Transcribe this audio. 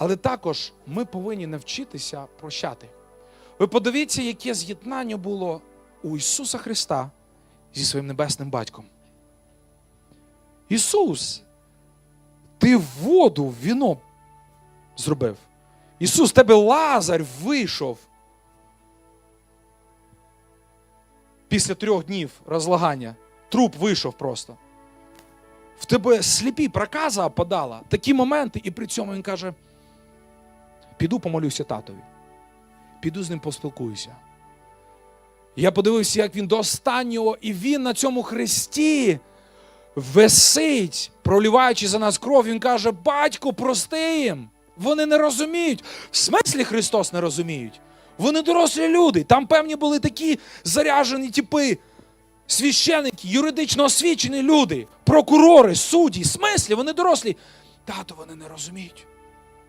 Але також ми повинні навчитися прощати. Ви подивіться, яке з'єднання було у Ісуса Христа зі своїм небесним батьком. Ісус, ти воду в віно зробив. Ісус, тебе Лазар вийшов. Після трьох днів розлагання. Труп вийшов просто. В тебе сліпі проказа подала. Такі моменти, і при цьому він каже: піду помолюся татові. Піду з ним поспілкуюся. Я подивився, як він до останнього, і він на цьому хресті висить, проливаючи за нас кров. Він каже: Батько, прости їм. Вони не розуміють. В смислі Христос не розуміють. Вони дорослі люди. Там певні були такі заряжені типи, священики, юридично освічені люди, прокурори, судді. В смислі, вони дорослі. Тато, вони не розуміють.